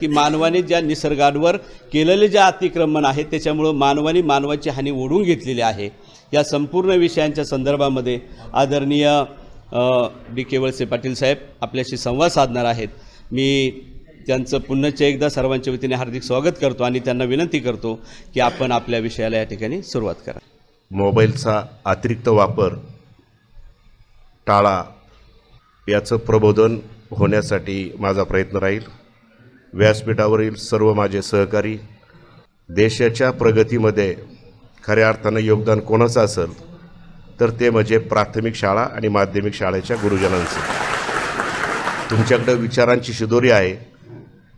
की मानवाने ज्या निसर्गांवर केलेले जे अतिक्रमण आहे त्याच्यामुळं मानवाने मानवाची हानी ओढून घेतलेली आहे. या संपूर्ण विषयांच्या संदर्भामध्ये आदरणीय डी के वळसे पाटील साहेब आपल्याशी संवाद साधणार आहेत. मी त्यांचं पुन्हा एकदा सर्वांच्या वतीने हार्दिक स्वागत करतो आणि त्यांना विनंती करतो की आपण आपल्या विषयाला या ठिकाणी सुरुवात करा. मोबाईलचा अतिरिक्त वापर टाळा याचं प्रबोधन होण्यासाठी माझा प्रयत्न राहील. व्यासपीठावरील सर्व माझे सहकारी देशाच्या प्रगतीमध्ये खऱ्या अर्थानं योगदान कोणाचं असेल तर ते म्हणजे प्राथमिक शाळा आणि माध्यमिक शाळेच्या गुरुजनांचं. तुमच्याकडं विचारांची शिदोरी आहे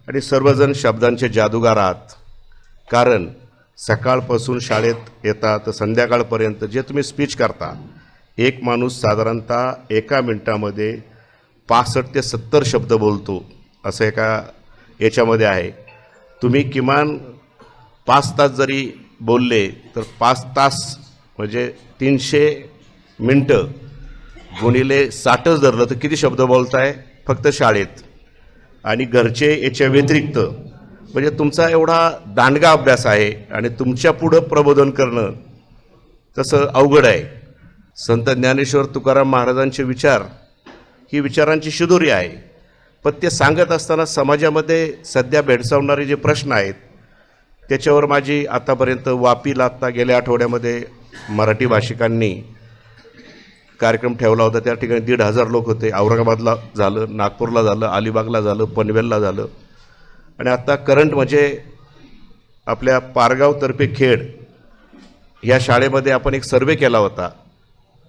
आणि सर्वजण शब्दांचे जादूगार आहात. कारण सकाळपासून शाळेत येता तर संध्याकाळपर्यंत जे तुम्ही स्पीच करता एक माणूस साधारणतः एका मिनटामध्ये पासष्ट ते सत्तर शब्द बोलतो असं एका याच्यामध्ये आहे. तुम्ही किमान पाच तास जरी बोलले तर पाच तास म्हणजे तीनशे मिनटं गुणिले साठच धरलं तर किती शब्द बोलताय? फक्त शाळेत. आणि घरचे याच्या व्यतिरिक्त म्हणजे तुमचा एवढा दांडगा अभ्यास आहे आणि तुमच्या पुढं प्रबोधन करणं तसं अवघड आहे. संत ज्ञानेश्वर तुकाराम महाराजांचे विचार ही विचारांची शिदोरी आहे. पण ते सांगत असताना समाजामध्ये सध्या भेडसावणारे जे प्रश्न आहेत त्याच्यावर माझी आतापर्यंत वापी लागता गेल्या आठवड्यामध्ये मराठी भाषिकांनी कार्यक्रम ठेवला होता. त्या ठिकाणी दीड हजार लोक होते. औरंगाबादला झालं नागपूरला झालं अलिबागला झालं पनवेलला झालं. आणि आत्ता करंट म्हणजे आपल्या पारगावतर्फे खेड ह्या शाळेमध्ये आपण एक सर्वे केला होता.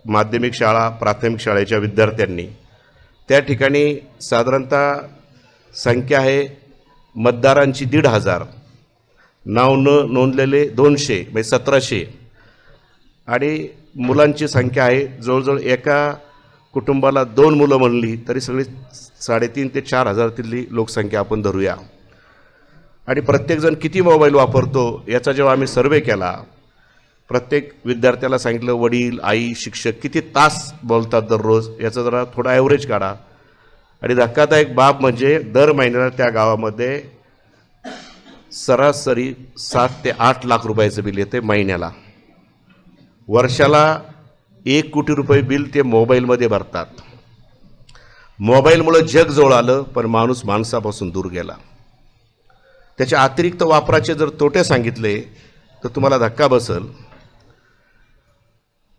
माध्यमिक शाळा प्राथमिक शाळेच्या विद्यार्थ्यांनी. त्या ठिकाणी साधारणतः संख्या आहे मतदारांची दीड हजार. नाव न नोंदलेले दोनशे म्हणजे सतराशे. आणि मुलांची संख्या आहे जवळजवळ एका कुटुंबाला दोन मुलं म्हणली तरी सगळी साडेतीन ते चार हजारातली लोकसंख्या आपण धरूया. आणि प्रत्येकजण किती मोबाईल वापरतो याचा जेव्हा आम्ही सर्वे केला प्रत्येक विद्यार्थ्याला सांगितलं वडील आई शिक्षक किती तास बोलतात दररोज? याचा जरा थोडा ॲव्हरेज काढा. आणि धक्कादायक बाब म्हणजे दर महिन्याला त्या गावामध्ये सरासरी सात ते आठ लाख रुपयाचं बिल येते महिन्याला. वर्षाला एक कोटी रुपये बिल ते मोबाईलमध्ये भरतात. मोबाईलमुळं जग जवळ आलं पण माणूस माणसापासून दूर गेला. त्याच्या अतिरिक्त वापराचे जर तोटे सांगितले तर तुम्हाला धक्का बसल.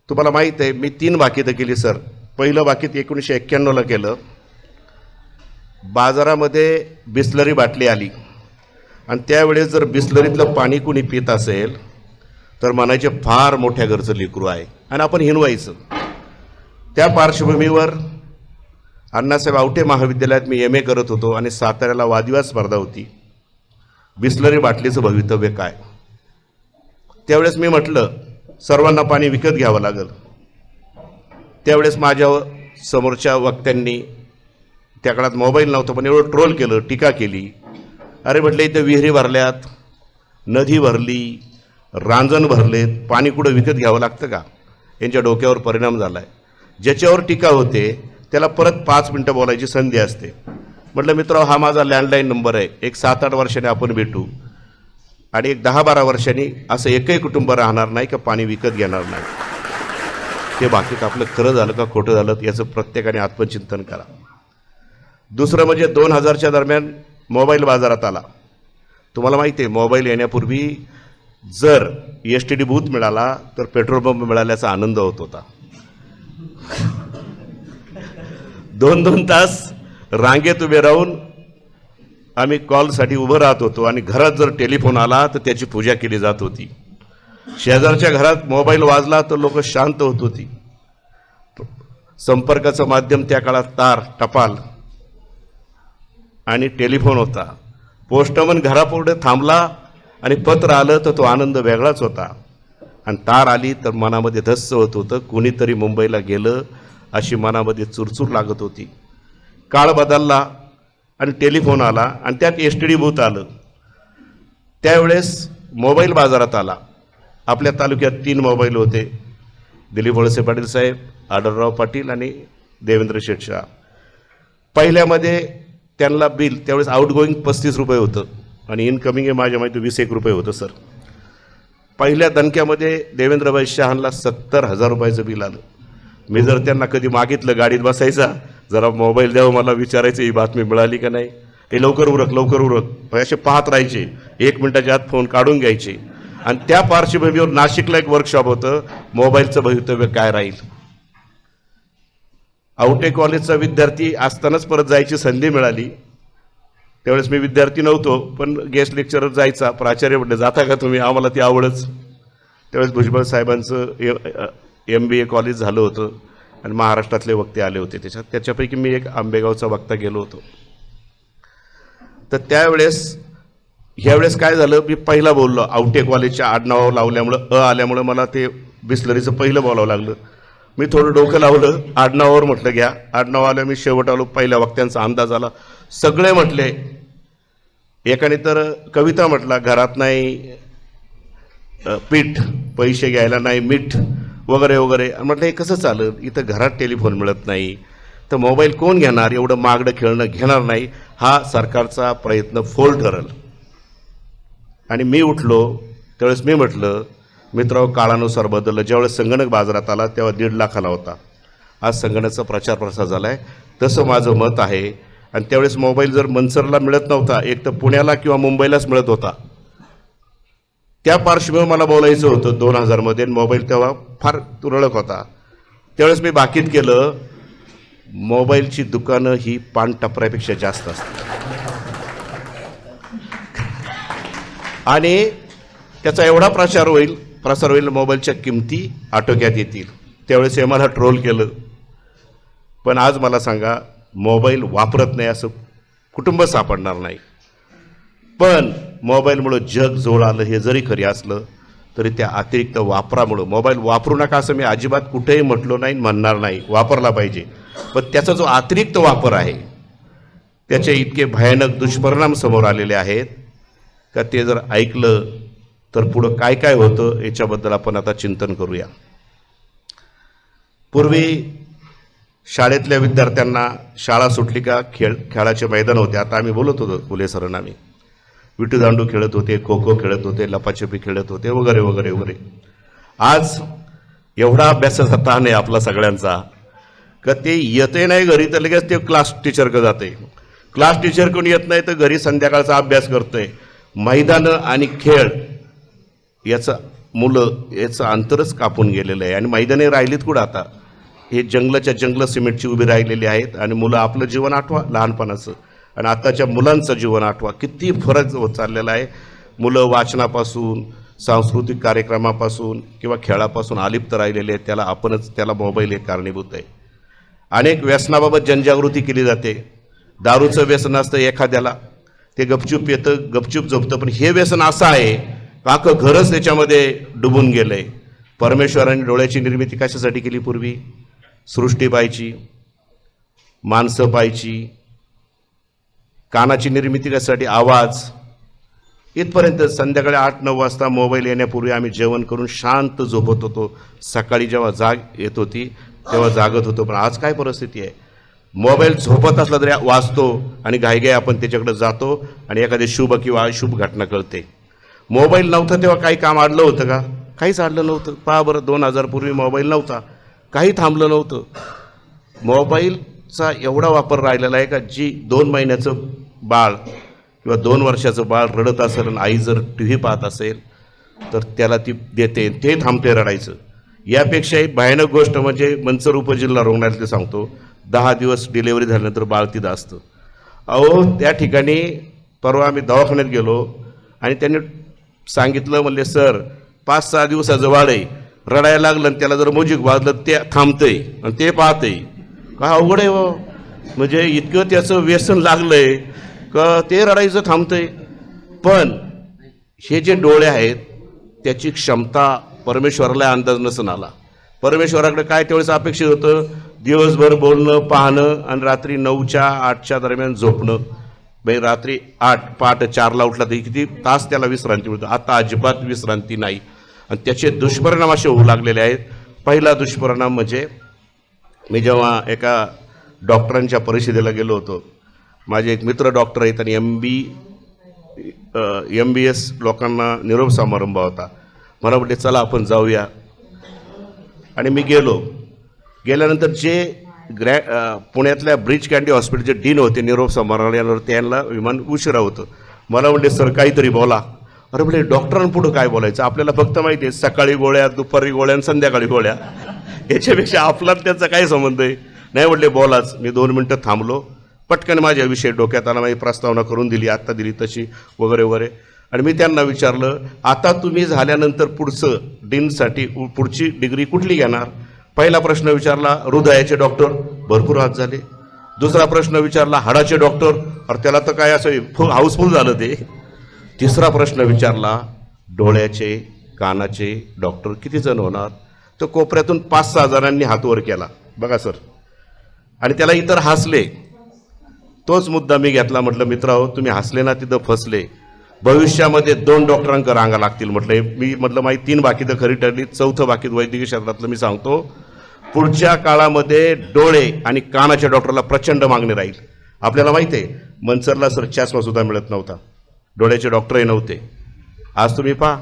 तुम्हाला माहीत आहे मी तीन बाकीतं केली सर. पहिलं बाकीत एकोणीसशे एक्क्याण्णवला केलं. बाजारामध्ये बिस्लरी बाटली आली. आणि त्यावेळेस जर बिस्लरीतलं पाणी कुणी पित असेल तर म्हणायचे फार मोठ्या घरचं लेकरू आहे. आणि आपण हिनवायचं त्या पार्श्वभूमीवर अण्णासाहेब आवटे महाविद्यालयात मी एम ए करत होतो आणि साताऱ्याला वादविवाद स्पर्धा होती. बिस्लरी बाटलीचं भवितव्य काय? त्यावेळेस मी म्हटलं सर्वांना पाणी विकत घ्यावं लागेल. त्यावेळेस माझ्या समोरच्या वक्त्यांनी त्या काळात मोबाईल नव्हता पण एवढं ट्रोल केलं टीका केली. अरे म्हटलं इथं विहिरी भरल्यात नदी भरली रांजण भरलेत पाणी कुठं विकत घ्यावं लागतं का? यांच्या डोक्यावर परिणाम झाला आहे ज्याच्यावर टीका होते त्याला परत पाच मिनटं बोलायची संधी असते. म्हटलं मित्र हा माझा लँडलाईन नंबर आहे. एक सात आठ वर्षाने आपण भेटू. आणि एक दहा बारा वर्षांनी असं एकही कुटुंब राहणार नाही का पाणी विकत घेणार नाही? ते बाकीत आपलं खरं झालं का खोटं झालं याचं प्रत्येकाने आत्मचिंतन करा. दुसरं म्हणजे दोन हजारच्या दरम्यान मोबाईल बाजारात आला. तुम्हाला माहिती आहे मोबाईल येण्यापूर्वी जर एस टी डी बूथ मिळाला तर पेट्रोल पंप मिळाल्याचा आनंद होत होता. दोन दोन तास रांगेत उभे राहून आम्ही कॉलसाठी उभं राहत होतो आणि घरात जर टेलिफोन आला तर त्याची पूजा केली जात होती. शेजारच्या घरात मोबाईल वाजला तर लोक शांत होत होती. संपर्काचं माध्यम त्या काळात तार टपाल आणि टेलिफोन होता. पोस्टमन घरापुढे थांबला आणि पत्र आलं तर तो आनंद वेगळाच होता. आणि तार आली तर मनामध्ये धस्स होत होतं. कुणीतरी मुंबईला गेलं अशी मनामध्ये चुरचूर लागत होती. काळ बदलला. आणि टेलिफोन आला आणि त्यात एस टी डी बूथ आलं. त्यावेळेस मोबाईल बाजारात आला. आपल्या तालुक्यात तीन मोबाईल होते. दिलीप वळसे पाटील साहेब आडरराव पाटील आणि देवेंद्र शेटशाह. पहिल्यामध्ये त्यांना बिल त्यावेळेस आउटगोईंग पस्तीस रुपये होतं आणि इनकमिंग हे माझ्या माहिती वीस एक रुपये होतं सर. पहिल्या दणक्यामध्ये देवेंद्रभाई शहानला सत्तर हजार रुपयाचं बिल आलं. मी जर त्यांना कधी मागितलं गाडीत बसायचा जरा मोबाईल द्यावं मला विचारायचं ही बातमी मिळाली का नाही? हे लवकर उरक लवकर उरक. असे पाहत राहायचे. एक मिनटाच्या आत फोन काढून घ्यायचे. आणि त्या पार्श्वभूमीवर नाशिकला एक वर्कशॉप होतं. मोबाईलचं भवितव्य काय राहील? आउटे कॉलेजचा विद्यार्थी असतानाच परत जायची संधी मिळाली. त्यावेळेस मी विद्यार्थी नव्हतो पण गेस्ट लेक्चरर जायचा. प्राचार्य म्हटलं जाता का तुम्ही? आम्हाला ती आवडच. त्यावेळेस भुजबळ साहेबांचं एम बी ए कॉलेज झालं होतं. आणि महाराष्ट्रातले वक्ते आले होते त्याच्यात. त्याच्यापैकी मी एक आंबेगावचा वक्ता गेलो होतो. तर त्यावेळेस ह्यावेळेस काय झालं? मी पहिला बोललो. आवटे कॉलेजच्या आडनावावर लावल्यामुळं अ आल्यामुळं मला ते बिस्लरीचं पहिलं बोलावं लागलं. मी थोडं डोकं लावलं. आडनावावर म्हटलं घ्या. आडनाव आलं मी शेवट आलो. पहिल्या वक्त्यांचा अंदाज आला. सगळे म्हटले एकाने तर कविता म्हटला घरात नाही पीठ. पैसे घ्यायला नाही मीठ. वगैरे वगैरे. म्हटलं हे कसं चालत इथं घरात टेलिफोन मिळत नाही. तर मोबाईल कोण घेणार? एवढं मागडं खेळणं घेणार नाही. हा सरकारचा प्रयत्न फोल ठरल. आणि मी उठलो. त्यावेळेस मी म्हटलं मित्रांनो काळानुसार बदललं. ज्यावेळेस संगणक बाजारात आला तेव्हा दीड लाखाला होता. आज संगणकाचा प्रचार प्रसार झाला आहे तसं माझं मत आहे. आणि त्यावेळेस मोबाईल जर मनसरला मिळत नव्हता एक तर पुण्याला किंवा मुंबईलाच मिळत होता. त्या पार्श्वभूमीवर मला बोलायचं होतं दोन हजारमध्ये मोबाईल तेव्हा फार तुरळक होता. त्यावेळेस मी बाकीत केलं मोबाईलची दुकानं ही पान टपऱ्यापेक्षा जास्त असतात. आणि त्याचा एवढा प्रचार होईल प्रसार होईल मोबाईलच्या किमती आटोक्यात येतील. त्यावेळेस हे मला ट्रोल केलं. पण आज मला सांगा मोबाईल वापरत नाही असं कुटुंब सापडणार नाही. पण मोबाईलमुळं जग जोड आलं हे जरी खरी असलं तरी त्या अतिरिक्त वापरामुळं मोबाईल वापरू नका असं मी अजिबात कुठेही म्हटलो नाही म्हणणार नाही. वापरला पाहिजे. पण त्याचा जो अतिरिक्त वापर आहे त्याचे इतके भयानक दुष्परिणाम समोर आलेले आहेत का ते जर ऐकलं तर पुढं काय काय होतं याच्याबद्दल आपण आता चिंतन करूया. पूर्वी शाळेतल्या विद्यार्थ्यांना शाळा सुटली का खेळ खेळाचे मैदान होते. आता आम्ही बोलत होतो फुले सरांना आम्ही. विटीदांडू खेळत होते खो खो खेळत होते लपाछपी खेळत होते वगैरे वगैरे वगैरे. आज एवढा अभ्यासाचा ताण नाही आपला सगळ्यांचा का ते येते नाही घरी तर लगेच ते क्लास टीचरकडे जाते क्लास टीचर कोण येत नाही तर घरी संध्याकाळचा अभ्यास करतोय. मैदानं आणि खेळ याचं मुलं याचं अंतरच कापून गेलेलं आहे. आणि मैदाने राहिलीत कुठं आता? हे जंगलाच्या जंगलं सिमेंटची उभी राहिलेली आहेत आणि मुलं आपलं जीवन आठवा लहानपणाचं. आणि आताच्या मुलांचं जीवन आठवा. किती फरक होत चाललेला आहे. मुलं वाचनापासून सांस्कृतिक कार्यक्रमापासून किंवा खेळापासून अलिप्त राहिलेले आहेत. त्याला आपणच त्याला मोबाईल एक कारणीभूत आहे. अनेक व्यसनाबाबत जनजागृती केली जाते. दारूचं व्यसन असतं एखाद्याला. ते गपचूप येतं गपचूप झोपतं. पण हे व्यसन असं आहे काक घरच त्याच्यामध्ये डुबून गेलं. आहे परमेश्वराने डोळ्याची निर्मिती कशासाठी केली पूर्वी? सृष्टी पाहायची माणसं पाहायची कानाची निर्मिती कशासाठी आवाज. इथपर्यंत संध्याकाळी आठ नऊ वाजता मोबाईल येण्यापूर्वी आम्ही जेवण करून शांत झोपत होतो. सकाळी जेव्हा जाग येत होती तेव्हा जागत होतो. पण आज काय परिस्थिती आहे? मोबाईल झोपत असला तरी वाचतो आणि घाईघाई आपण त्याच्याकडे जातो आणि एखादी शुभ किंवा अशुभ घटना कळते मोबाईल नव्हता तेव्हा काही काम अडलं होतं का? काहीच अडलं नव्हतं. पहा बरं दोन हजारपूर्वी मोबाईल नव्हता. काही थांबलं नव्हतं. मोबाईलचा एवढा वापर राहिलेला आहे का जी दोन महिन्याचं बाळ किंवा दोन वर्षाचं बाळ रडत असेल आणि आई जर टी व्ही पाहत असेल तर त्याला ती देते. ते थांबते रडायचं. यापेक्षाही भयानक गोष्ट म्हणजे मंचर उपजिल्हा रुग्णालयात सांगतो दहा दिवस डिलेवरी झाल्यानंतर बाळ तिथं असतं. अहो त्या ठिकाणी परवा आम्ही दवाखान्यात गेलो आणि त्यांनी सांगितलं म्हणले सर पाच सहा दिवसाचं बाळ आहे रडायला लागलं आणि त्याला जर मोजिक वाजलं ते थांबतंय आणि ते पाहतंय. का अवघड आहे हो? म्हणजे इतकं त्याचं व्यसन लागलंय का ते रडायचं थांबतंय. पण हे जे डोळे आहेत त्याची क्षमता परमेश्वराला अंदाज नसून आला. परमेश्वराकडे काय त्यावेळेस अपेक्षित होतं? दिवसभर बोलणं पाहणं आणि रात्री नऊच्या आठच्या दरम्यान झोपणं. म्हणजे रात्री आठ पाट चारला उठला तरी किती तास त्याला विश्रांती मिळतो? आता अजिबात विश्रांती नाही. आणि त्याचे दुष्परिणाम असे होऊ लागलेले आहेत. पहिला दुष्परिणाम म्हणजे मी जेव्हा एका डॉक्टरांच्या परिषदेला गेलो होतो माझे एक मित्र डॉक्टर आहेत आणि M B M B S लोकांना निरोप समारंभ होता. मला म्हटले चला आपण जाऊया. आणि मी गेलो. गेल्यानंतर जे ग्रॅ पुण्यातल्या ब्रिज कॅन्डी हॉस्पिटलचे डीन होते निरोप समारंभावर त्यांना विमान उशिरा होतं. मला म्हणले सर काहीतरी बोला. अरे म्हणजे डॉक्टरांपुढं काय बोलायचं? आपल्याला फक्त माहिती आहे सकाळी गोळ्या दुपारी गोळ्या आणि संध्याकाळी गोळ्या. याच्यापेक्षा आपला त्याचा काय संबंध आहे. नाही म्हटले बोलाच. मी दोन मिनटं थांबलो. पटकन माझ्या विषय डोक्यात आला माझी प्रस्तावना करून दिली आत्ता दिली तशी वगैरे वगैरे. आणि मी त्यांना विचारलं आता तुम्ही झाल्यानंतर पुढचं डीनसाठी पुढची डिग्री कुठली घेणार? पहिला प्रश्न विचारला हृदयाचे डॉक्टर भरपूर हात झाले. दुसरा प्रश्न विचारला हाडाचे डॉक्टर अरे त्याला तर काय असं फुल हाऊसफुल झालं ते. तिसरा प्रश्न विचारला डोळ्याचे कानाचे डॉक्टर किती जण होणार? तर कोपऱ्यातून पाच सहा जणांनी हात वर केला. बघा सर. आणि त्याला इतर हसले. तोच मुद्दा मी घेतला म्हटलं मित्राहो तुम्ही हसले ना तिथं फसले. भविष्यामध्ये दोन डॉक्टरांक रांगा लागतील म्हटलं. मी म्हटलं माही तीन बाकी तर खरी ठरली. चौथं बाकीत वैद्यकीय क्षेत्रातलं मी सांगतो. पुढच्या काळामध्ये डोळे आणि कानाच्या डॉक्टरला प्रचंड मागणी राहील. आपल्याला माहिती आहे मनसरला सर चष्मासुद्धा मिळत नव्हता. डोळ्याचे डॉक्टरही नव्हते. आज तुम्ही पहा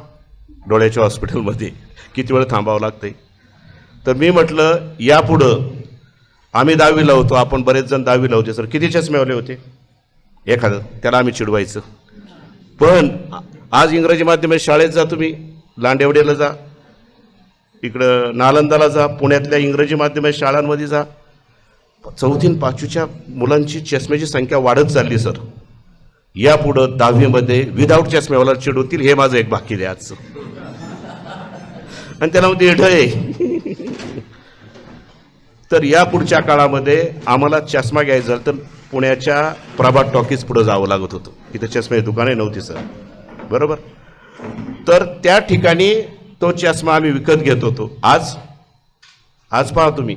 डोळ्याच्या हॉस्पिटलमध्ये किती वेळ थांबावं लागतंय. तर मी म्हटलं यापुढं आम्ही दहावीला होतो आपण बरेच जण दहावीला होते सर. किती चष्मेवाले होते? एखादं. त्याला आम्ही चिडवायचं. पण आज इंग्रजी माध्यम शाळेत जा तुम्ही लांडेवडेला जा. इकडं नालंदाला जा पुण्यातल्या इंग्रजी माध्यमात शाळांमध्ये जा. चौथी पाचवीच्या मुलांची चष्म्याची संख्या वाढत चालली सर. यापुढं दहावीमध्ये विदाऊट चष्म्यावाला चिडवतील हे माझं एक बाकी द्या आजचं. आणि त्याला म्हणते ढय तर या पुढच्या काळामध्ये आम्हाला चष्मा घ्यायचा तर पुण्याच्या प्रभात टॉकीज पुढं जावं लागत होतं. इथं चष्म्याची दुकाने नव्हती सर. बरोबर? तर त्या ठिकाणी तो चष्मा आम्ही विकत घेत होतो. आज? आज पहा तुम्ही.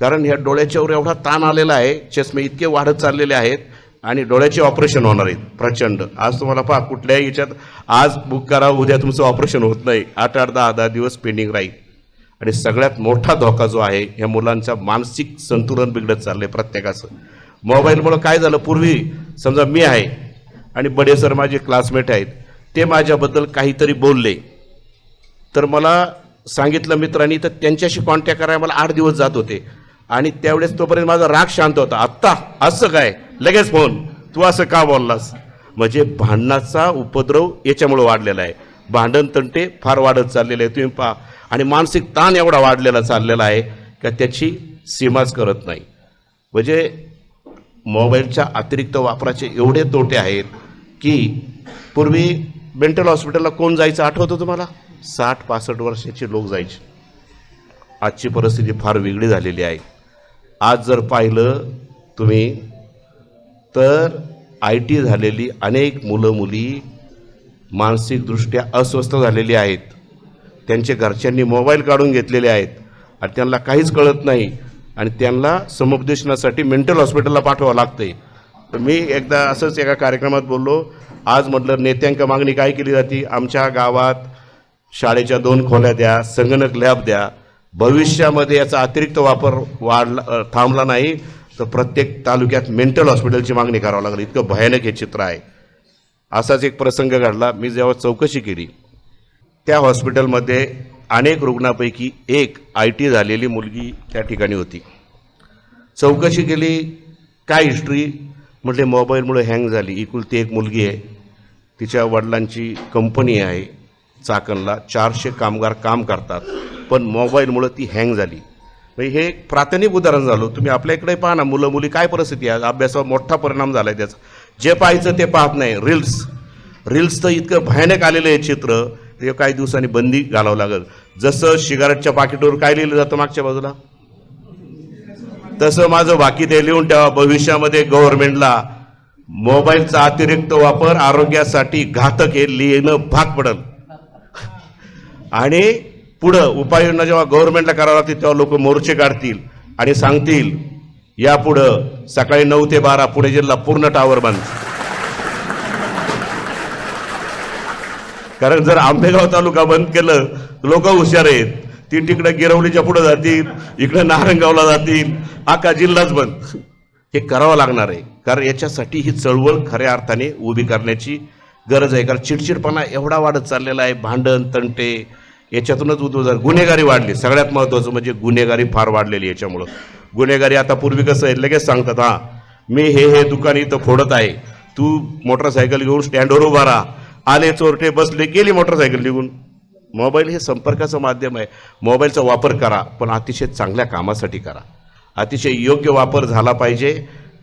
कारण ह्या डोळ्याच्यावर एवढा ताण आलेला आहे. चष्मे इतके वाढत चाललेले आहेत आणि डोळ्याचे ऑपरेशन होणार आहेत प्रचंड. आज तुम्हाला पहा कुठल्याही याच्यात आज बुक करा उद्या तुमचं ऑपरेशन होत नाही. आठ आठ दहा दहा दिवस पेंडिंग राहील. आणि सगळ्यात मोठा धोका जो आहे या मुलांचा मानसिक संतुलन बिघडत चाललंय प्रत्येकाचं. मोबाईलमुळं काय झालं? पूर्वी समजा मी आहे आणि बडे सर माझे क्लासमेट आहेत ते माझ्याबद्दल काहीतरी बोलले. तर मला सांगितलं मित्रांनी तर त्यांच्याशी कॉन्टॅक्ट करायला मला आठ दिवस जात होते. आणि त्यावेळेस तोपर्यंत माझा राग शांत होता. आत्ता असं काय? लगेच फोन तू असं का बोललास? म्हणजे भांडणाचा उपद्रव याच्यामुळं वाढलेला आहे. भांडण तंटे फार वाढत चाललेले आहे तुम्ही पहा आणि मानसिक ताण एवढा वाढलेला चाललेला आहे का त्याची सीमाच करत नाही. म्हणजे मोबाईलच्या अतिरिक्त वापराचे एवढे तोटे आहेत की पूर्वी मेंटल हॉस्पिटलला कोण जायचं आठवतं तुम्हाला? साठ पासष्ट वर्षाचे लोक जायचे. आजची परिस्थिती फार वेगळी झालेली आहे. आज जर पाहिलं तुम्ही तर आय टी झालेली अनेक मुलं मुली मानसिकदृष्ट्या अस्वस्थ झालेली आहेत. त्यांच्या घरच्यांनी मोबाईल काढून घेतलेले आहेत. आणि त्यांना काहीच कळत नाही. आणि त्यांना समुपदेशनासाठी मेंटल हॉस्पिटलला पाठवावं लागते तर मी एकदा असंच एका कार्यक्रमात बोललो. आज म्हटलं नेत्यांक मागणी काय केली जाते? आमच्या गावात शाळेच्या दोन खोल्या द्या संगणक लॅब द्या. भविष्यामध्ये याचा अतिरिक्त वापर वाढला थांबला नाही. तर प्रत्येक तालुक्यात मेंटल हॉस्पिटलची मागणी करावं लागली. इतकं भयानक हे चित्र आहे. असाच एक प्रसंग घडला. मी जेव्हा चौकशी केली त्या हॉस्पिटलमध्ये अनेक रुग्णापैकी एक आय टी झालेली मुलगी त्या ठिकाणी होती. चौकशी केली काय हिस्ट्री म्हटले मोबाईलमुळे हँग झाली. एकुलती एक मुलगी आहे. तिच्या वडिलांची कंपनी आहे चाकणला. चारशे कामगार काम करतात पण मोबाईलमुळं ती हँग झाली. म्हणजे हे एक प्राथमिक उदाहरण झालं तुम्ही आपल्या इकडे पहा ना मुलं मुली काय परिस्थिती आहे? अभ्यासावर मोठा परिणाम झाला आहे त्याचा. जे पाहायचं ते पाहत नाही. रील्स रील्स तर इतकं भयानक आलेलं आहे चित्र. ते काही दिवसांनी बंदी घालावं लागेल. जसं सिगारेटच्या पाकिटवर काय लिहिलं जातं मागच्या बाजूला? तसं माझं बाकी ते लिहून ठेवा. भविष्यामध्ये गव्हर्नमेंटला मोबाईलचा अतिरिक्त वापर आरोग्यासाठी घातक हे लिहिणं भाग पडल. आणि पुढं उपाययोजना जेव्हा गव्हर्नमेंटला करावं लागतील तेव्हा लोक मोर्चे काढतील आणि सांगतील यापुढं सकाळी नऊ ते बारा पुणे जिल्हा पूर्ण टावर बंद. कारण जर आंबेगाव तालुका बंद केलं लोक हुशार आहेत. ती तिकडे गिरवलीच्या पुढे जातील इकडे नारंगावला जातील आका जिल्हाच बंद. हे करावं लागणार आहे. कारण याच्यासाठी ही चळवळ खऱ्या अर्थाने उभी करण्याची गरज आहे. कारण चिडचिडपणा एवढा वाढत चाललेला आहे. भांडण तंटे याच्यातूनच उद्भव गुन्हेगारी वाढली सगळ्यात महत्त्वाचं म्हणजे गुन्हेगारी फार वाढलेली याच्यामुळं. गुन्हेगारी आता पूर्वी कसं आहे लगेच सांगतात हां मी हे हे दुकान इथं फोडत आहे. तू मोटरसायकल घेऊन स्टँडवर उभा राहा. आले चोरटे बसले गेली मोटरसायकल निघून. मोबाईल हे संपर्काचं माध्यम आहे. मोबाईलचा वापर करा पण अतिशय चांगल्या कामासाठी करा. अतिशय योग्य वापर झाला पाहिजे.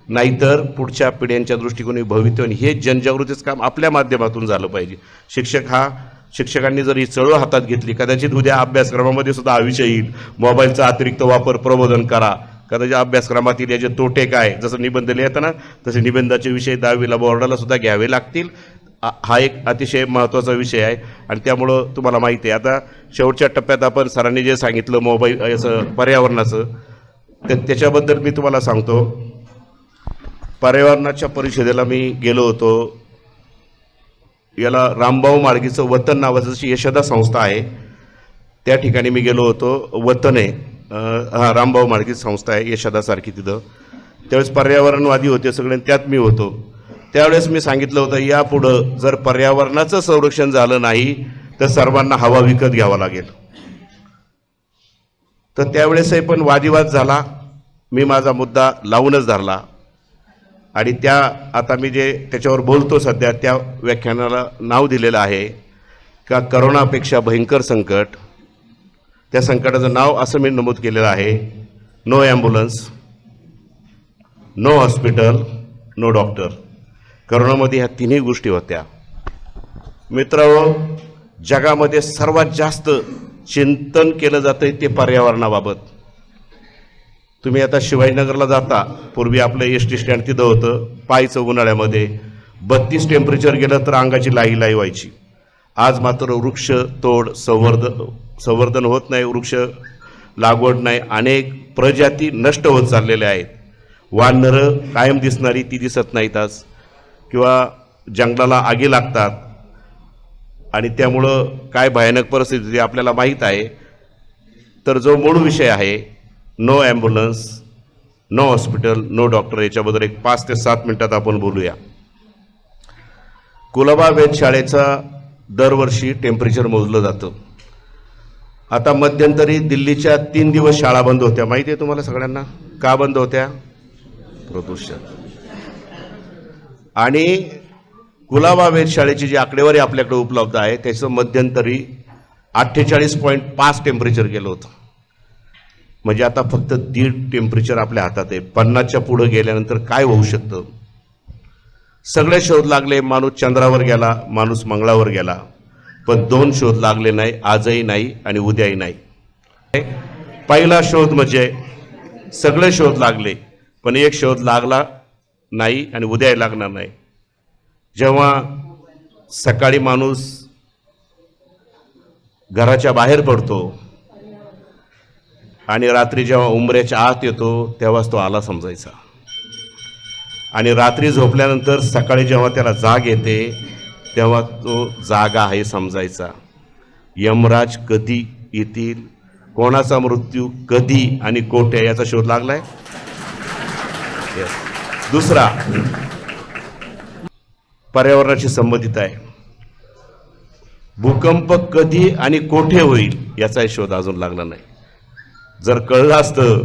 नाहीतर पुढच्या पिढ्यांच्या दृष्टिकोनी भवितव्य हे जनजागृतीचं काम आपल्या माध्यमातून झालं पाहिजे. शिक्षक हा शिक्षकांनी जर ही चळवळ हातात घेतली कदाचित उद्या अभ्यासक्रमामध्ये सुद्धा हा विषय येईल. मोबाईलचा अतिरिक्त वापर प्रबोधन करा. कदाचित अभ्यासक्रमातील याचे तोटे काय जसं निबंध लिहिताना तसे निबंधाचे विषय दहावीला बोर्डाला सुद्धा घ्यावे लागतील. हा एक अतिशय महत्त्वाचा विषय आहे आणि त्यामुळं तुम्हाला माहिती आहे. आता शेवटच्या टप्प्यात आपण सरांनी जे सांगितलं मोबाईल याचं पर्यावरणाचं तर त्याच्याबद्दल मी तुम्हाला सांगतो. पर्यावरणाच्या परिषदेला मी गेलो होतो. याला रामभाऊ मार्गीचं वतन नावाचं यशदा संस्था आहे. त्या ठिकाणी मी गेलो होतो. वतन आहे हा रामभाऊ मार्गी संस्था आहे यशदासारखी तिथं. त्यावेळेस पर्यावरणवादी होते सगळे आणि त्यात मी होतो. त्यावेळेस मी सांगितलं होतं यापुढं जर पर्यावरणाचं संरक्षण झालं नाही तर सर्वांना हवा विकत घ्यावा लागेल. तर त्यावेळेसही पण वादिवाद झाला. मी माझा मुद्दा लावूनच धरला. आणि त्या आता मी जे त्याच्यावर बोलतो सध्या त्या व्याख्यानाला नाव दिलेलं आहे का करोनापेक्षा भयंकर संकट. त्या संकटाचं नाव असं मी नमूद केलेलं आहे. No ambulance no hospital no doctor करोनामध्ये ह्या तिन्ही गोष्टी होत्या. मित्र जगामध्ये सर्वात जास्त चिंतन केलं जातं ते पर्यावरणाबाबत. तुम्ही आता शिवाजीनगरला जाता पूर्वी आपलं एस टी स्टँड तिथं होतं पायचं उन्हाळ्यामध्ये. बत्तीस टेम्परेचर गेलं तर अंगाची लाई लाई व्हायची. आज मात्र वृक्ष तोड संवर्धन संवर्धन होत नाही वृक्ष लागवड नाही. अनेक प्रजाती नष्ट होत चाललेल्या आहेत. वानरं कायम दिसणारी ती दिसत नाहीत आज. किंवा जंगलाला आगी लागतात. आणि त्यामुळं काय भयानक परिस्थिती आपल्याला माहीत आहे. तर जो मूळ विषय आहे no ambulance no hospital no doctor याच्याबद्दल एक पाच ते सात मिनटात आपण बोलूया. कुलाबा वेधशाळेचा दरवर्षी टेम्परेचर मोजलं जातं. आता मध्यंतरी दिल्लीच्या तीन दिवस शाळा बंद होत्या. माहिती आहे तुम्हाला सगळ्यांना? का बंद होत्या? प्रदूषण. आणि कुलाबा वेधशाळेची जी आकडेवारी आपल्याकडे उपलब्ध आहे त्याचं मध्यंतरी अठ्ठेचाळीस पॉईंट पाच टेम्परेचर गेलं होतं. म्हणजे आता फक्त दीड टेम्परेचर आपल्या हातात आहे. पन्नासच्या पुढं गेल्यानंतर काय होऊ शकतं? सगळे शोध लागले माणूस चंद्रावर गेला माणूस मंगळावर गेला. पण दोन शोध लागले नाही आजही नाही आणि उद्याही नाही. पहिला शोध म्हणजे सगळे शोध लागले पण एक शोध लागला नाही आणि उद्याही लागणार नाही. जेव्हा सकाळी माणूस घराच्या बाहेर पडतो आणि रात्री जेव्हा उंबऱ्याच्या आत येतो तेव्हाच तो आला समजायचा. आणि रात्री झोपल्यानंतर सकाळी जेव्हा त्याला जाग येते तेव्हा तो जागा आहे समजायचा. यमराज कधी येतील? कोणाचा मृत्यू कधी आणि कोठे याचा शोध लागलाय? Yes. दुसरा पर्यावरणाशी संबंधित आहे. भूकंप कधी आणि कोठे होईल याचाही शोध अजून लागला नाही. जर कळलं असतं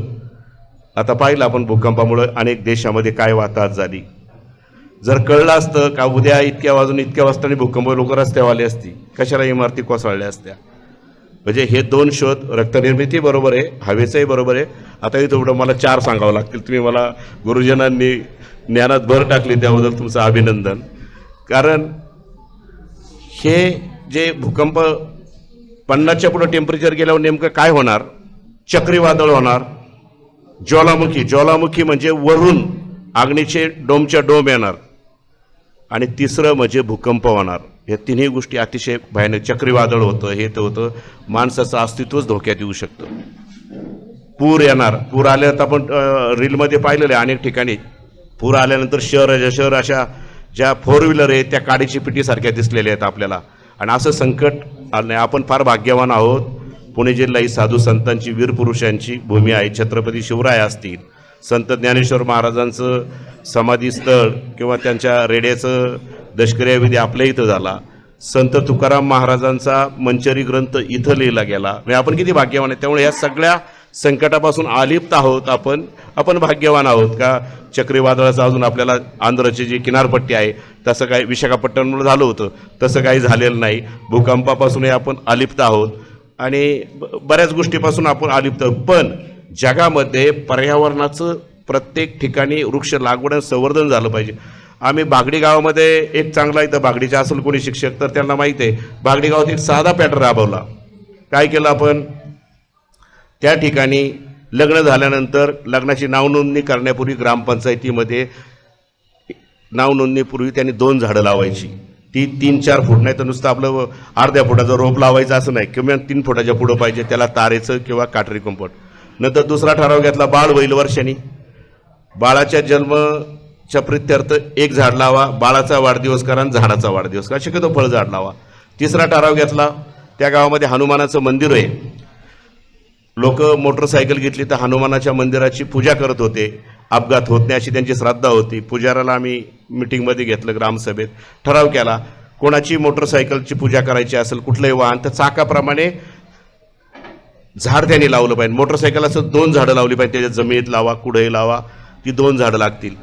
आता पाहिलं आपण भूकंपामुळे अनेक देशामध्ये काय वाताहत झाली. जर कळलं असतं का उद्या इतक्या वाजून इतक्या वाजता भूकंप लोक रस्त्यावर आले असती कशाला इमारती कोसळल्या असत्या? म्हणजे हे दोन शोध रक्तनिर्मिती बरोबर आहे हवेचंही बरोबर आहे. आता इथं मला चार सांगावं लागतील. तुम्ही मला गुरुजनांनी ज्ञानात भर टाकली त्याबद्दल तुमचं अभिनंदन. कारण हे जे भूकंप पन्नासच्या पुढं टेम्परेचर गेल्यावर नेमकं काय होणार? चक्रीवादळ होणार. ज्वालामुखी ज्वालामुखी म्हणजे वरून आग्नीचे डोमच्या डोम येणार. आणि तिसरं म्हणजे भूकंप होणार. हे तिन्ही गोष्टी अतिशय भयानक. चक्रीवादळ होतं हे तर होतं. माणसाचं अस्तित्वच धोक्यात येऊ शकतं. पूर येणार. पूर आल्यावर तर आपण रीलमध्ये पाहिलेलं आहे अनेक ठिकाणी. पूर आल्यानंतर शहर शहर अशा ज्या फोर व्हीलर आहेत त्या काडीची पिटीसारख्या दिसलेल्या आहेत आपल्याला. आणि असं संकट आलं नाही आपण फार भाग्यवान आहोत. पुणे जिल्हा ही साधू संतांची वीर पुरुषांची भूमी आहे. छत्रपती शिवराय असतील संत ज्ञानेश्वर महाराजांचं समाधीस्थळ किंवा त्यांच्या रेड्याचं दशक्रियाविधी आपल्या इथं झाला. संत तुकाराम महाराजांचा मंचरी ग्रंथ इथं लिहिला गेला. म्हणजे आपण किती भाग्यवान आहे त्यामुळे या सगळ्या संकटापासून आलिप्त आहोत आपण आपण भाग्यवान आहोत का? चक्रीवादळाचं अजून आपल्याला आंध्रची जी किनारपट्टी आहे तसं काही विशाखापट्टणमला झालं होतं तसं काही झालेलं नाही. भूकंपापासूनही आपण अलिप्त आहोत आणि ब- बऱ्याच गोष्टीपासून आपण अलिप्त आहोत. पण जगामध्ये पर्यावरणाचं प्रत्येक ठिकाणी वृक्ष लागवड आणि संवर्धन झालं पाहिजे. आम्ही बागडी गावामध्ये एक चांगला इथं बागडीचे असेल कोणी शिक्षक तर त्यांना माहीत आहे बागडी गावात एक साधा पॅटर्न राबवला. काय केलं आपण? त्या ठिकाणी लग्न झाल्यानंतर लग्नाची नावनोंदणी करण्यापूर्वी ग्रामपंचायतीमध्ये नावनोंदणीपूर्वी त्यांनी दोन झाडं लावायची. ती तीन चार फूट नाही तर नुसतं आपलं अर्ध्या फुटाचं रोप लावायचं असं नाही. किंवा तीन फुटाच्या पुढं पाहिजे त्याला तारेचं किंवा काटरी कंपट नंतर दुसरा ठराव घेतला बाळ होईल वर्षांनी. बाळाच्या जन्मच्या प्रित्यर्थ एक झाड लावा बाळाचा वाढदिवस करा आणि झाडाचा वाढदिवस करा. शक्यतो फळ झाड लावा. तिसरा ठराव घेतला त्या गावामध्ये हनुमानाचं मंदिर आहे. लोक मोटरसायकल घेतली तर हनुमानाच्या मंदिराची पूजा करत होते. अपघात होत नाही अशी त्यांची श्रद्धा होती. पुजाराला आम्ही मिटिंगमध्ये घेतलं ग्रामसभेत. ठराव केला कोणाची मोटरसायकलची पूजा करायची असेल कुठलंही वाहन तर चाकाप्रमाणे झाड त्यांनी लावलं पाहिजे. मोटरसायकल असं दोन झाडं लावली पाहिजे. त्याच्या जमिनीत लावा कुठेही लावा ती दोन झाडं लागतील.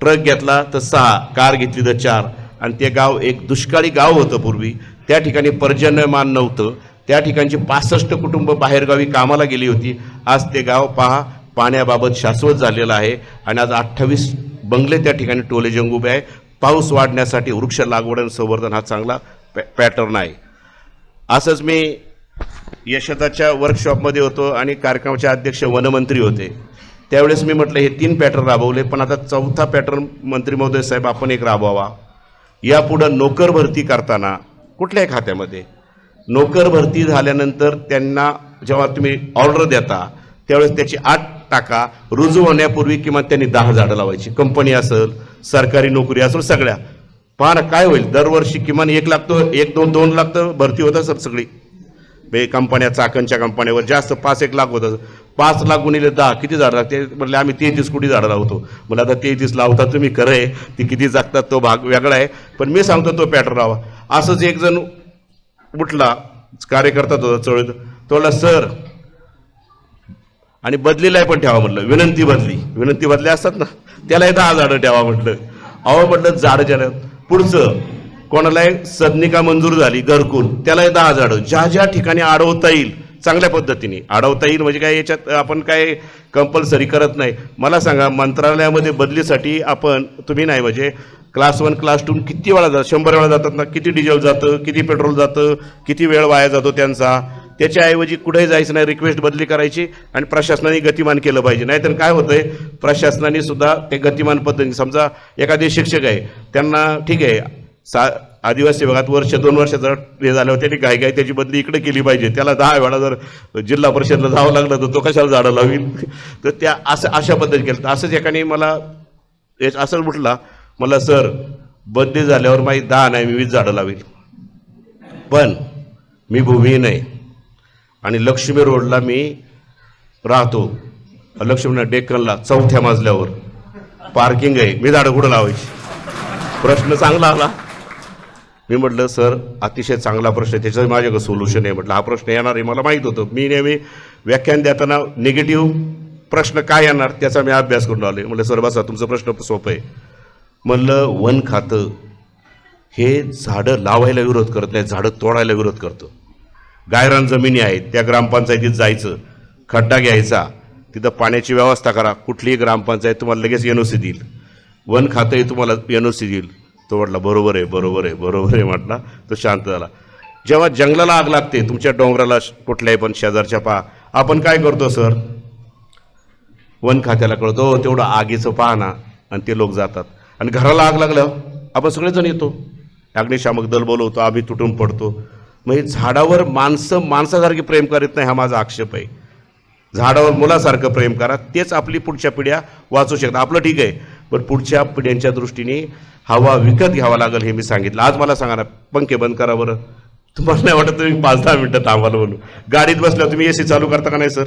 ट्रक घेतला तर सहा कार घेतली तर चार. आणि ते गाव एक दुष्काळी गाव होतं पूर्वी. त्या ठिकाणी पर्जन्यमान नव्हतं. त्या ठिकाणची पासष्ट कुटुंब बाहेरगावी कामाला गेली होती. आज ते गाव पहा पाण्याबाबत शाश्वत झालेलं आहे आणि आज अठ्ठावीस बंगले त्या ठिकाणी टोले उभे आहे. पाऊस वाढण्यासाठी वृक्ष लागवड आणि संवर्धन हा चांगला पॅ पॅटर्न आहे. असंच मी यशदाच्या वर्कशॉपमध्ये होतो आणि कार्यक्रमाचे अध्यक्ष वनमंत्री होते. त्यावेळेस मी म्हटलं हे तीन पॅटर्न राबवले पण आता चौथा पॅटर्न मंत्री महोदय साहेब आपण एक राबवावा. यापुढं नोकर भरती करताना कुठल्याही खात्यामध्ये नोकर भरती झाल्यानंतर त्यांना जेव्हा तुम्ही ऑर्डर देता त्यावेळेस त्याची आठ टाका. रुजू होण्यापूर्वी किमान त्यांनी दहा झाडं लावायची. कंपनी असेल सरकारी नोकरी असेल सगळ्या. पहा ना काय होईल? दरवर्षी किमान एक लाख तो एक दोन दोन लाख तर भरती होत सर सगळी. बे कंपन्या चाकणच्या कंपन्यावर जास्त पाच एक लाख होतं पाच लाख गुणिले दहा किती झाडं लागते म्हटलं आम्ही तेहतीस कोटी झाडं लावतो. मला आता तेहतीस लावता तुम्ही खरं आहे. ती किती जागतात तो भाग वेगळा आहे. पण मी सांगतो तो पॅटर्न लावा. असंच एक जण उठला कार्यकर्ता तो चळवळीत तो म्हणला सर. आणि बदलीला पण ठेवा म्हटलं. विनंती बदली. विनंती बदली असतात ना. त्यालाही दहा झाडं ठेवा म्हटलं. अहो म्हटलं झाडं ज्याला पुढचं कोणालाही सदनिका मंजूर झाली घरकुल त्यालाही दहा झाडं. ज्या ज्या ठिकाणी अडवता येईल चांगल्या पद्धतीने. अडवता येईल म्हणजे काय याच्यात आपण काय कंपल्सरी करत नाही. मला सांगा मंत्रालयामध्ये बदलीसाठी आपण तुम्ही नाही म्हणजे क्लास वन क्लास टू किती वेळा जातात शंभर वेळा जातात ना? किती डिझेल जातं किती पेट्रोल जातं किती वेळ वाया जातो त्यांचा? त्याच्याऐवजी कुठेही जायचं नाही रिक्वेस्ट बदली करायची आणि प्रशासनाने गतिमान केलं पाहिजे. नाहीतर काय होतंय प्रशासनाने सुद्धा ते गतिमान पद्धतीने समजा एखादे शिक्षक आहे त्यांना ठीक आहे सा आदिवासी भागात वर्ष दोन वर्ष जर हे झाल्यावर त्यांनी काय काय त्याची बदली इकडे केली पाहिजे. त्याला दहा वेळा जर जिल्हा परिषदला जावं लागलं तर तो कशाला झाडं लावील तर त्या असं अशा पद्धती केलं तर असंच एकाने मला एक असं म्हटला मला सर बदली झाल्यावर माझी दहा नाही मी वीस झाडं लावील पण मी भूमिहीन आहे आणि लक्ष्मी रोडला मी राहतो. लक्ष्मी डेक्कनला चौथ्या माजल्यावर. पार्किंग आहे. मी झाडं कुठं लावायची? प्रश्न चांगला आला. मी म्हटलं सर अतिशय चांगला प्रश्न आहे. त्याच्यावर माझ्याकडे सोल्युशन आहे. म्हटलं हा प्रश्न येणार आहे मला माहीत होतं. मी नेहमी व्याख्यान देताना निगेटिव्ह प्रश्न काय येणार त्याचा मी अभ्यास करून आलो म्हटलं सर बसा तुमचा प्रश्न सोपं आहे. म्हणलं वन खातं हे झाडं लावायला विरोध करत नाही झाडं तोडायला विरोध करतं. गायरान जमिनी आहेत त्या ग्रामपंचायतीत जायचं खड्डा घ्यायचा तिथं पाण्याची व्यवस्था करा. कुठलीही ग्रामपंचायत तुम्हाला लगेच एन ओ सी देईल. वन खातंही तुम्हाला एन ओ सी देईल. तो म्हटला बरोबर आहे बरोबर आहे बरोबर आहे म्हटला. तो शांत झाला. जेव्हा जंगलाला आग लागते तुमच्या डोंगराला कुठल्याही पण शेजारच्या पहा. आपण काय करतो सर? वन खात्याला कळतो हो, तेवढं आगीचं पहा ना. आणि ते लोक जातात. आणि घराला आग लागल्यावर आपण सगळेजण येतो. अग्निशामक दल बोलवतो आम्ही तुटून पडतो. मग हे झाडावर माणसं माणसासारखे प्रेम करीत नाही हा माझा आक्षेप आहे. झाडावर मुलासारखं प्रेम करा तेच आपली पुढच्या पिढ्या वाचू शकतात. आपलं ठीक आहे. पण पुढच्या पिढ्यांच्या दृष्टीने हवा विकत घ्यावा लागेल हे मी सांगितलं. आज मला सांगा ना पंखे बंद करा बरं. तुम्हाला नाही वाटत तुम्ही पाच दहा मिनटं थांबायला बोलू गाडीत बसल्यावर तुम्ही ए सी चालू करता का नाही सर?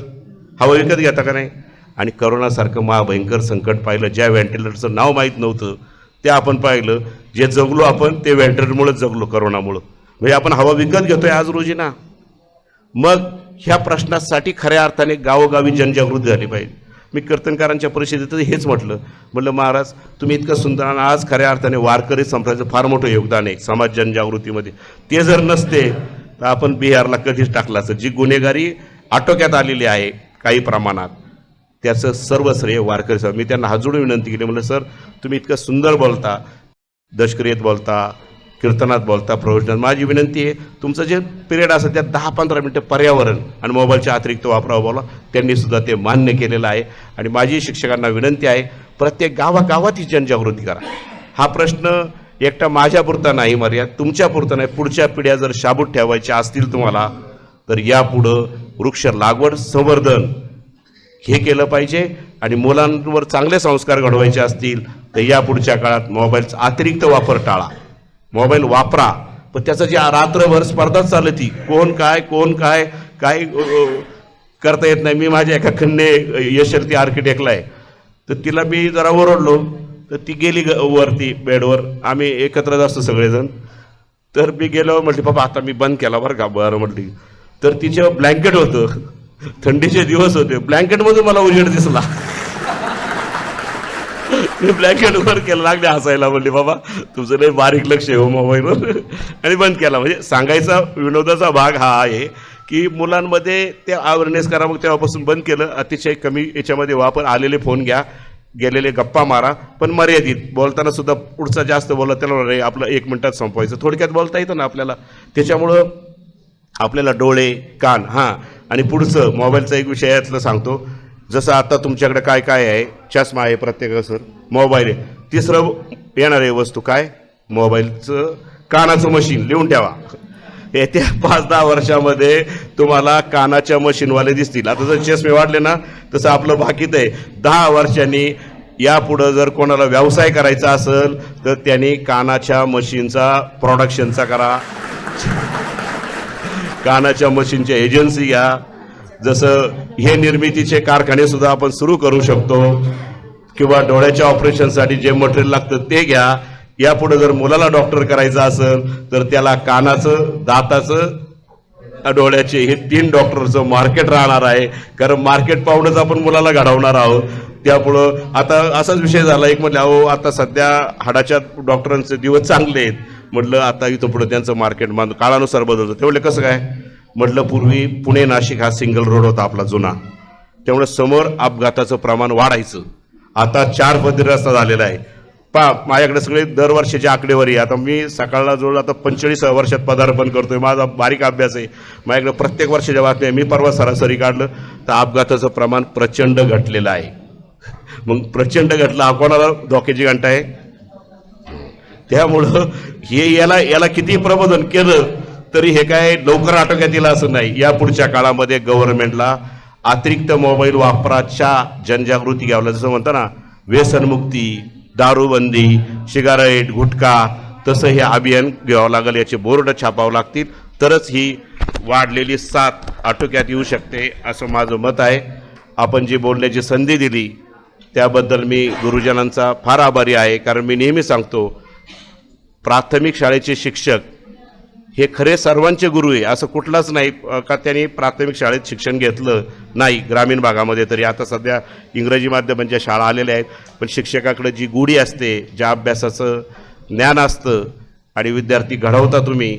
हवा विकत घेता का नाही? आणि करोनासारखं महाभयंकर संकट पाहिलं ज्या व्हेंटिलेटरचं नाव माहीत नव्हतं ते आपण पाहिलं जे जगलो आपण ते व्हेंटिलेटरमुळेच जगलो करोनामुळं. म्हणजे आपण हवा विकत घेतोय आज रोजी ना. मग ह्या प्रश्नासाठी खऱ्या अर्थाने गावोगावी जनजागृती झाली पाहिजे. मी कीर्तनकारांच्या परिषदेत हेच म्हटलं. म्हटलं महाराज तुम्ही इतकं सुंदर आणि आज खऱ्या अर्थाने वारकरी संप्रदायाचं फार मोठं योगदान आहे समाज जनजागृतीमध्ये. ते जर नसते तर आपण बिहारला कधीच टाकलं असतं. जी गुन्हेगारी आटोक्यात आलेली आहे काही प्रमाणात त्याचं सर्व श्रेय वारकरी सर मी त्यांना हात विनंती केली. म्हटलं सर तुम्ही इतकं सुंदर बोलता दशक्रियेत बोलता कीर्तनात बोलता प्रवचनात. माझी विनंती आहे तुमचं जे पिरियड असेल त्यात दहा पंधरा मिनटं पर्यावरण आणि मोबाईलच्या अतिरिक्त वापरावं बोला. त्यांनी सुद्धा ते मान्य केलेलं आहे. आणि माझी शिक्षकांना विनंती आहे प्रत्येक गावागावात ही जनजागृती करा. हा प्रश्न एकटा माझ्यापुरता नाही मर्याद तुमच्यापुरता नाही. पुढच्या पिढ्या जर शाबूत ठेवायच्या असतील तुम्हाला तर यापुढं वृक्ष लागवड संवर्धन हे केलं पाहिजे. आणि मुलांवर चांगले संस्कार घडवायचे असतील तर या पुढच्या काळात मोबाईलचा अतिरिक्त वापर टाळा. मोबाईल वापरा. पण त्याचं जे रात्रभर स्पर्धाच चालती कोण काय कोण काय काय करता येत नाही. मी माझ्या एका खंडे यशल ती आर्किटेक्टला आहे. तर तिला मी जरा ओरडलो. तर ती गेली ग- वरती बेडवर. आम्ही एकत्रच असतो सगळेजण. तर मी गेलो म्हटली बाबा आता मी बंद केला बरं का? बरं म्हटली तर तिचं ब्लँकेट होतं. थंडीचे दिवस होते. ब्लँकेटमधून मला उजेड दिसला. मी ब्लँकेट वर केलं लागले हसायला म्हणले बाबा तुझं लय बारीक लक्ष आहे हो मोबाईलवर आणि बंद केला. म्हणजे सांगायचा विनोदाचा भाग हा आहे की मुलांमध्ये ते अवेअरनेस करा मग तेव्हापासून बंद केलं. अतिशय कमी याच्यामध्ये वापर आलेले फोन घ्या गेलेले गप्पा मारा पण मर्यादित. बोलताना सुद्धा पुढचा जास्त बोलला त्याला रे आपलं एक मिनटात संपवायचं. थोडक्यात बोलता येतं ना आपल्याला. त्याच्यामुळं आपल्याला डोळे कान हां आणि पुढचं मोबाईलचा एक विषयातलं सांगतो. जसं आता तुमच्याकडे काय काय आहे? चष्मा आहे प्रत्येकासर मोबाईल आहे. तिसरं येणार आहे वस्तू काय? मोबाईलचं कानाचं मशीन लिहून ठेवा. येत्या पाच दहा वर्षामध्ये तुम्हाला कानाच्या मशीनवाले दिसतील. आता जर चष्मे वाढले ना तसं आपलं बाकीत आहे. दहा वर्षांनी यापुढं जर कोणाला व्यवसाय करायचा असेल तर त्यांनी कानाच्या मशीनचा प्रोडक्शनचा करा. कानाच्या मशीनच्या एजन्सी घ्या. जसं हे निर्मितीचे कारखाने सुद्धा आपण सुरू करू शकतो किंवा डोळ्याच्या ऑपरेशनसाठी जे मटेरियल लागतं ते घ्या. यापुढे जर मुलाला डॉक्टर करायचं असेल तर त्याला कानाचं दाताचं डोळ्याचे हे तीन डॉक्टरचं मार्केट राहणार आहे. कारण मार्केट पाहूनच आपण मुलाला घडवणार आहोत. त्यापुढं आता असाच विषय झाला. एक म्हटलं अहो आता सध्या हाडाच्या डॉक्टरांचे दिवस चांगले आहेत. म्हटलं आता इथं पुढं त्यांचं मार्केट मान काळानुसार बदलतं. तेवढे कसं काय? म्हटलं पूर्वी पुणे नाशिक हा सिंगल रोड होता आपला जुना. त्यामुळे समोर अपघाताचं प्रमाण वाढायचं. आता चार पदरी रस्ता झालेला आहे. पा माझ्याकडे सगळे दरवर्षाची आकडेवारी आहे. आता मी सकाळला जोड आता पंचेचाळीस वर्षात पदार्पण करतोय. माझा बारीक अभ्यास आहे. माझ्याकडे प्रत्येक वर्षाच्या बातम्या आहे. मी परवा सरासरी काढलं तर अपघाताचं प्रमाण प्रचंड घटलेलं आहे. मग प्रचंड घटलं हा कोणाला धोक्याची घंटा आहे? त्यामुळं हे याला याला किती प्रबोधन केलं तरी हे काय लवकर आटोक्यात येईल असं नाही. या पुढच्या काळामध्ये गव्हर्नमेंटला अतिरिक्त मोबाईल वापराच्या जनजागृती घ्यावं जसं म्हणतं ना व्यसनमुक्ती दारूबंदी सिगारेट गुटखा तसं हे अभियान घ्यावं लागेल. याचे बोर्ड छापावं लागतील. तरच ही वाढलेली साथ आटोक्यात येऊ शकते असं माझं मत आहे. आपण जी बोलण्याची संधी दिली त्याबद्दल मी गुरुजनांचा फार आभारी आहे. कारण मी नेहमी सांगतो प्राथमिक शाळेचे शिक्षक हे खरे सर्वांचे गुरु आहे. असं कुठलाच नाही का त्यांनी प्राथमिक शाळेत शिक्षण घेतलं नाही ग्रामीण भागामध्ये तरी. आता सध्या इंग्रजी माध्यमांच्या शाळा आलेल्या आहेत पण शिक्षकाकडे जी गुढी असते ज्या अभ्यासाचं ज्ञान असतं आणि विद्यार्थी घडवता तुम्ही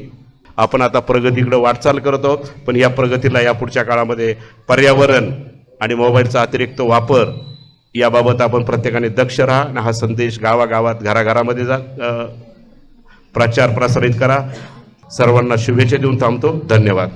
आपण आता प्रगतीकडे वाटचाल करत आहोत पण या प्रगतीला या पुढच्या काळामध्ये पर्यावरण आणि मोबाईलचा अतिरिक्त वापर याबाबत आपण प्रत्येकाने दक्ष राहा आणि हा संदेश गावागावात घराघरामध्ये जा प्रचार प्रसारित करा. सर्वांना शुभेच्छा देऊन थांबतो. धन्यवाद.